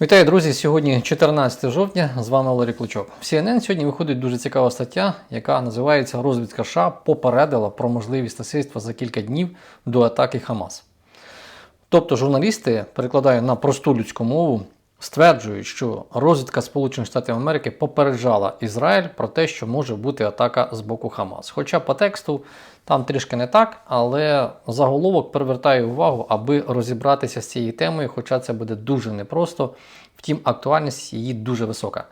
Вітаю, друзі! Сьогодні 14 жовтня. З вами Валерій Клочок. В CNN сьогодні виходить дуже цікава стаття, яка називається Розвідка США попередила про можливість насильства за кілька днів до атаки Хамас. Тобто журналісти, перекладаю на просту людську мову, стверджують, що розвідка Сполучених Штатів Америки попереджала Ізраїль про те, що може бути атака з боку Хамас. Хоча по тексту там трішки не так, але заголовок привертає увагу, аби розібратися з цією темою, хоча це буде дуже непросто. Втім, актуальність її дуже висока.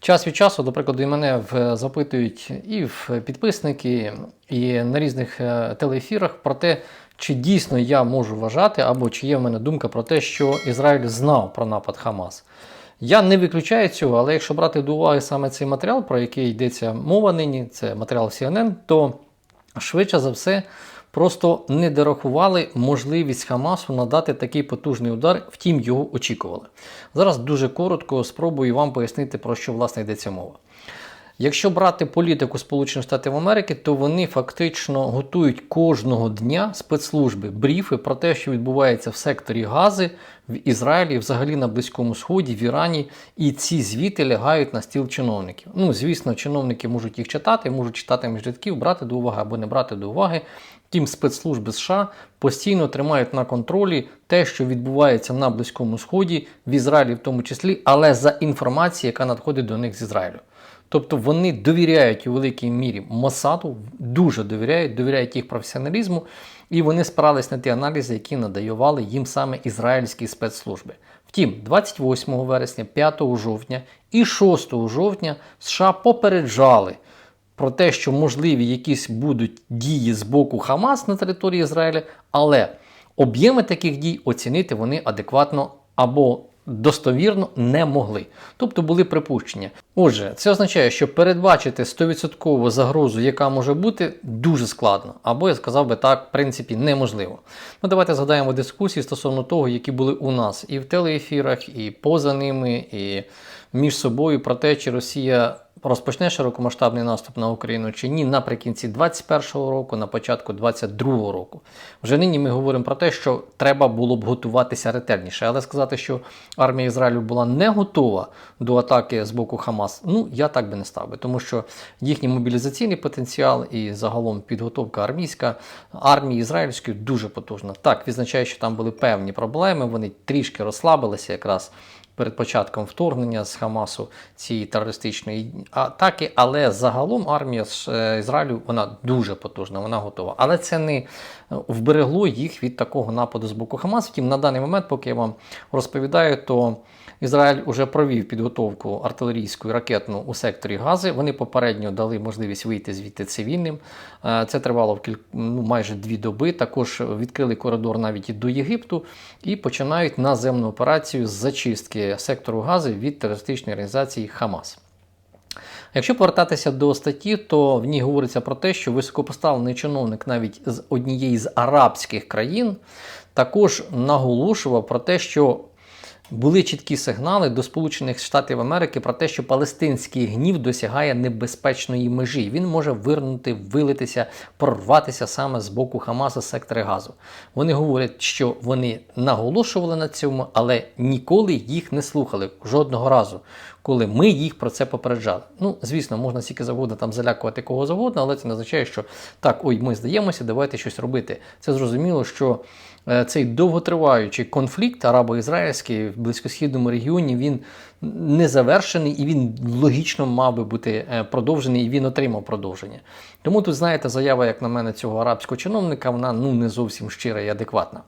Час від часу, до прикладу, і мене в, запитують і в підписники, і на різних е, телеефірах про те, чи дійсно я можу вважати, або чи є в мене думка про те, що Ізраїль знав про напад Хамас. Я не виключаю цього, але якщо брати до уваги саме цей матеріал, про який йдеться мова нині, це матеріал CNN, то швидше за все просто не дорахували можливість Хамасу надати такий потужний удар, втім його очікували. Зараз дуже коротко спробую вам пояснити, про що власне йдеться мова. Якщо брати політику Сполучених Штатів Америки, то вони фактично готують кожного дня спецслужби бріфи про те, що відбувається в секторі Гази, в Ізраїлі, взагалі на Близькому Сході, в Ірані, і ці звіти лягають на стіл чиновників. Ну, звісно, чиновники можуть їх читати, можуть читати між рядків, брати до уваги або не брати до уваги. Втім, спецслужби США постійно тримають на контролі те, що відбувається на Близькому Сході, в Ізраїлі в тому числі, але за інформацією, яка надходить до них з Ізраїлю. Тобто вони довіряють у великій мірі Мосаду, дуже довіряють, довіряють їх професіоналізму, і вони спирались на ті аналізи, які надаювали їм саме ізраїльські спецслужби. Втім, 28 вересня, 5 жовтня і 6 жовтня США попереджали про те, що можливі якісь будуть дії з боку Хамас на території Ізраїля, але об'єми таких дій оцінити вони адекватно або достовірно не могли. Тобто були припущення. Отже, це означає, що передбачити 100% загрозу, яка може бути, дуже складно. Або я сказав би так, в принципі, неможливо. Ну, давайте згадаємо дискусії стосовно того, які були у нас і в телеефірах, і поза ними, і між собою про те, чи Росія розпочне широкомасштабний наступ на Україну чи ні наприкінці 21-го року, на початку 22-го року. Вже нині ми говоримо про те, що треба було б готуватися ретельніше, але сказати, що армія Ізраїлю була не готова до атаки з боку Хамас, ну я так би не став би, тому що їхній мобілізаційний потенціал і загалом підготовка армійська армії ізраїльської дуже потужна. Так, відзначає, що там були певні проблеми, вони трішки розслабилися якраз перед початком вторгнення з Хамасу цієї терористичної атаки, але загалом армія з е, Ізраїлю вона дуже потужна, вона готова. Але це не е, вберегло їх від такого нападу з боку Хамас. Втім, на даний момент, поки я вам розповідаю, то Ізраїль уже провів підготовку артилерійську і ракетну у секторі Гази. Вони попередньо дали можливість вийти звідти цивільним. Е, це тривало в кіль... ну, майже дві доби. Також відкрили коридор навіть до Єгипту і починають наземну операцію з зачистки сектору Гази від терористичної організації Хамас. Якщо повертатися до статті, то в ній говориться про те, що високопоставлений чиновник навіть з однієї з арабських країн також наголошував про те, що були чіткі сигнали до Сполучених Штатів Америки про те, що палестинський гнів досягає небезпечної межі. Він може вирнути, вилитися, прорватися саме з боку Хамаса сектори газу. Вони говорять, що вони наголошували на цьому, але ніколи їх не слухали жодного разу, коли ми їх про це попереджали. Ну, звісно, можна стільки завгодно там залякувати кого завгодно, але це не означає, що так, ой, ми здаємося, давайте щось робити. Це зрозуміло, що е, цей довготриваючий конфлікт арабо-ізраїльський в близькосхідному регіоні він не завершений і він логічно мав би бути е, продовжений, і він отримав продовження. Тому тут, знаєте, заява, як на мене, цього арабського чиновника, вона ну не зовсім щира і адекватна.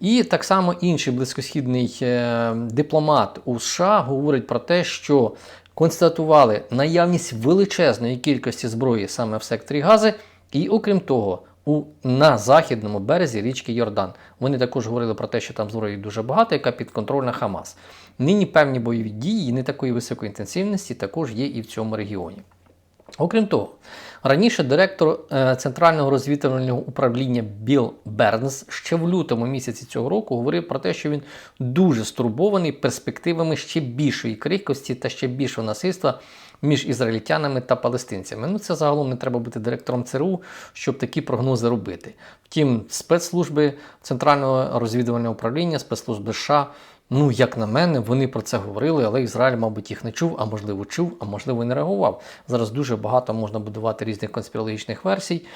І так само інший близькосхідний е, дипломат у США говорить про те, що констатували наявність величезної кількості зброї саме в секторі Гази, і окрім того, у, на західному березі річки Йордан. Вони також говорили про те, що там зброї дуже багато, яка підконтрольна Хамас. Нині певні бойові дії не такої високої інтенсивності також є і в цьому регіоні. Окрім того, раніше директор е, Центрального розвідувального управління Білл Бернс ще в лютому місяці цього року говорив про те, що він дуже стурбований перспективами ще більшої крихкості та ще більшого насильства між ізраїльтянами та палестинцями. Ну це загалом не треба бути директором ЦРУ, щоб такі прогнози робити. Втім, спецслужби Центрального розвідувального управління, спецслужби США Ну, як на мене, вони про це говорили, але Ізраїль, мабуть, їх не чув, а можливо, чув, а можливо, не реагував. Зараз дуже багато можна будувати різних конспірологічних версій.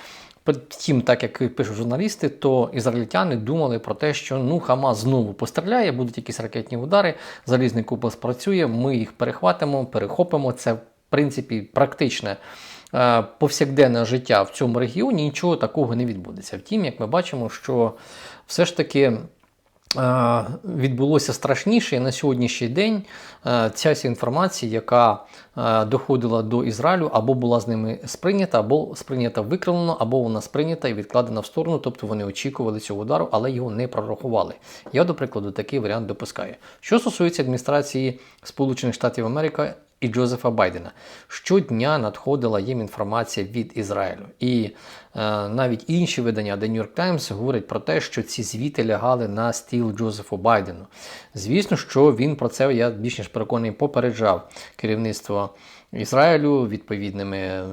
Втім, так як пишуть журналісти, то ізраїльтяни думали про те, що ну Хамас знову постріляє, будуть якісь ракетні удари, залізний купол спрацює, ми їх перехватимо, перехопимо. Це в принципі практичне е, повсякденне життя в цьому регіоні. Нічого такого не відбудеться. Втім, як ми бачимо, що все ж таки. Е, Відбулося страшніше і на сьогоднішній день е, ця інформація, яка е, доходила до Ізраїлю, або була з ними сприйнята, або сприйнята викривлено, або вона сприйнята і відкладена в сторону, тобто вони очікували цього удару, але його не прорахували. Я, до прикладу, такий варіант допускаю. Що стосується адміністрації Сполучених Штатів Америки і Джозефа Байдена. Щодня надходила їм інформація від Ізраїлю. І е, навіть інші видання The New York Times говорять про те, що ці звіти лягали на стіл Джозефу Байдену. Звісно, що він про це, я більш ніж переконаний, попереджав керівництво. Ізраїлю відповідними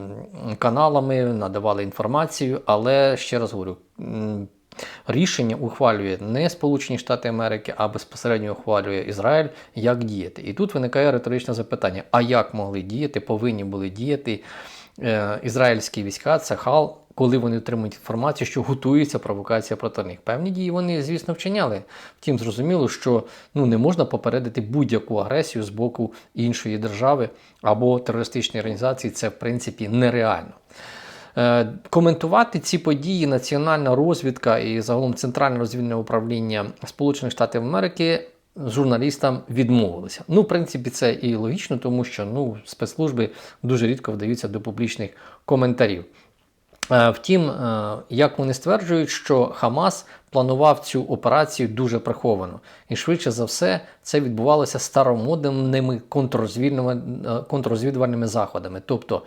каналами надавали інформацію, але ще раз говорю, рішення ухвалює не Сполучені Штати Америки, а безпосередньо ухвалює Ізраїль, як діяти. І тут виникає риторичне запитання: а як могли діяти, повинні були діяти е, ізраїльські війська, це хал, коли вони отримують інформацію, що готується провокація проти них. Певні дії вони, звісно, вчиняли. Втім, зрозуміло, що ну, не можна попередити будь-яку агресію з боку іншої держави або терористичної організації. Це в принципі нереально. Е, Коментувати ці події національна розвідка і загалом Центральне розвідне управління Сполучених Штатів Америки журналістам відмовилися. Ну, в принципі, це і логічно, тому що ну, спецслужби дуже рідко вдаються до публічних коментарів. Е, Втім, е, як вони стверджують, що Хамас планував цю операцію дуже приховано, і швидше за все це відбувалося старомодними е, контррозвідувальними заходами. Тобто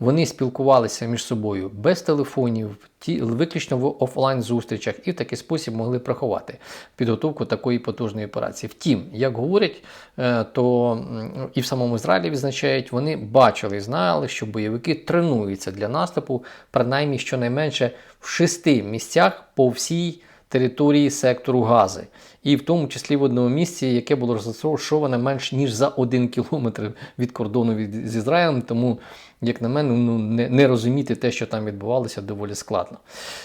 вони спілкувалися між собою без телефонів, ті, виключно в офлайн зустрічах, і в такий спосіб могли приховати підготовку такої потужної операції. Втім, як говорять, е, то і в самому Ізраїлі відзначають, вони бачили і знали, що бойовики тренуються для наступу, принаймні щонайменше в шести місцях по всій території сектору Гази, і в тому числі в одному місці, яке було розташоване менш ніж за один кілометр від кордону від, з Ізраїлем. Тому, як на мене, ну не, не розуміти те, що там відбувалося, доволі складно.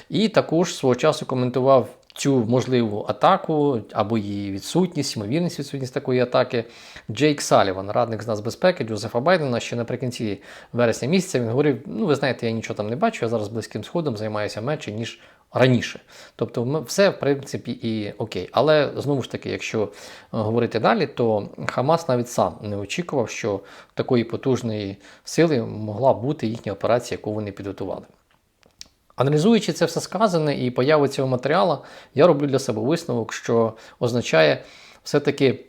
І також свого часу коментував. Цю можливу атаку або її відсутність, ймовірність відсутність такої атаки. Джейк Саліван, радник з нацбезпеки Джозефа Байдена, ще наприкінці вересня місяця він говорив: ну ви знаєте, я нічого там не бачу, я зараз близьким сходом займаюся менше, ніж раніше. Тобто, все в принципі і окей. Але знову ж таки, якщо е, говорити далі, то Хамас навіть сам не очікував, що такої потужної сили могла бути їхня операція, яку вони підготували. Аналізуючи це все сказане і появу цього матеріалу, я роблю для себе висновок, що означає все-таки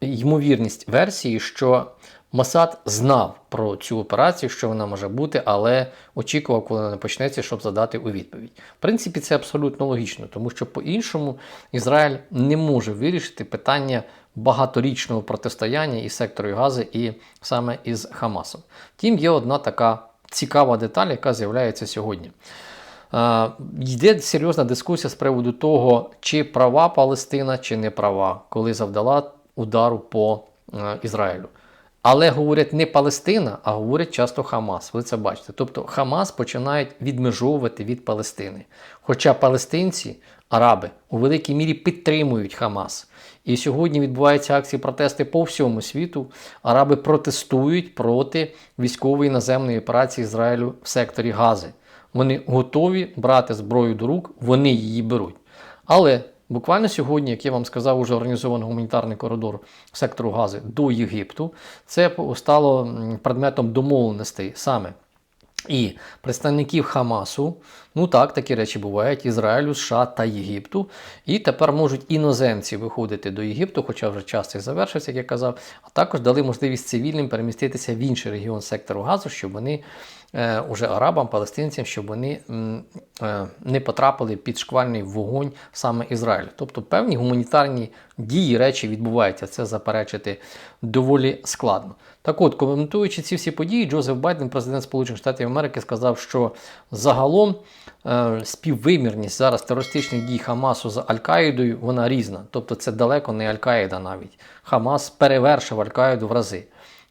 ймовірність версії, що Масад знав про цю операцію, що вона може бути, але очікував, коли вона почнеться, щоб задати у відповідь. В принципі, це абсолютно логічно, тому що по-іншому Ізраїль не може вирішити питання багаторічного протистояння із секторою Гази і саме із Хамасом. Втім, є одна така цікава деталь, яка з'являється сьогодні. Йде серйозна дискусія з приводу того, чи права Палестина, чи не права, коли завдала удару по е, Ізраїлю. Але говорять не Палестина, а говорять часто Хамас. Ви це бачите. Тобто Хамас починають відмежовувати від Палестини. Хоча палестинці, араби, у великій мірі підтримують Хамас. І сьогодні відбуваються акції протести по всьому світу. Араби протестують проти військової наземної операції Ізраїлю в секторі Гази. Вони готові брати зброю до рук, вони її беруть. Але буквально сьогодні, як я вам сказав, уже організований гуманітарний коридор сектору Гази до Єгипту, це стало предметом домовленостей саме і представників Хамасу. Ну так, такі речі бувають Ізраїлю, США та Єгипту. І тепер можуть іноземці виходити до Єгипту, хоча вже час цей завершився, як я казав, а також дали можливість цивільним переміститися в інший регіон сектору газу, щоб вони уже арабам, палестинцям, щоб вони е, не потрапили під шквальний вогонь саме Ізраїлю. Тобто певні гуманітарні дії, речі відбуваються. Це заперечити доволі складно. Так от, коментуючи ці всі події, Джозеф Байден, президент Сполучених Штатів Америки, сказав, що загалом е, співвимірність зараз терористичних дій Хамасу з Аль-Каїдою вона різна. Тобто це далеко не Аль-Каїда навіть. Хамас перевершив Аль-Каїду в рази.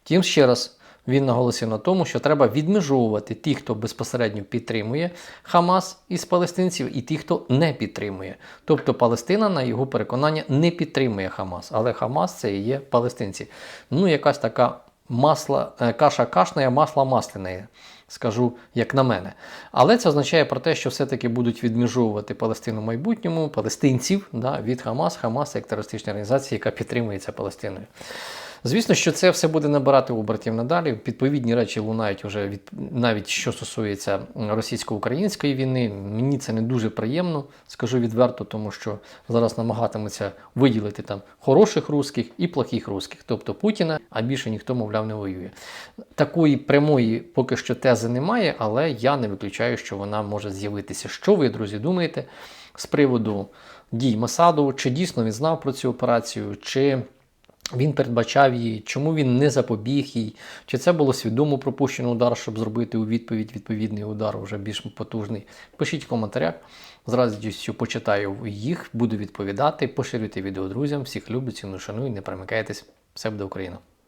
Тим ще раз. Він наголосив на тому, що треба відмежовувати тих, хто безпосередньо підтримує Хамас із палестинців, і тих, хто не підтримує. Тобто Палестина, на його переконання, не підтримує Хамас, але Хамас це і є палестинці. Ну, якась така масла, е, каша кашна, масла масляне, скажу, як на мене. Але це означає про те, що все-таки будуть відмежовувати Палестину в майбутньому, палестинців да, від Хамас, Хамас як терористична організація, яка підтримується Палестиною. Звісно, що це все буде набирати обертів надалі. Відповідні речі лунають уже від навіть що стосується російсько-української війни. Мені це не дуже приємно, скажу відверто, тому що зараз намагатимуться виділити там хороших русських і плохих русських, тобто Путіна, а більше ніхто, мовляв, не воює. Такої прямої поки що тези немає, але я не виключаю, що вона може з'явитися. Що ви, друзі, думаєте з приводу дій Масаду? Чи дійсно він знав про цю операцію? чи він передбачав її, чому він не запобіг їй, чи це було свідомо пропущено удар, щоб зробити у відповідь відповідний удар, вже більш потужний. Пишіть в коментарях. З радістю почитаю їх, буду відповідати. Поширюйте відео друзям. Всіх люблю, ціну шаную, не перемикайтесь. Все буде Україна!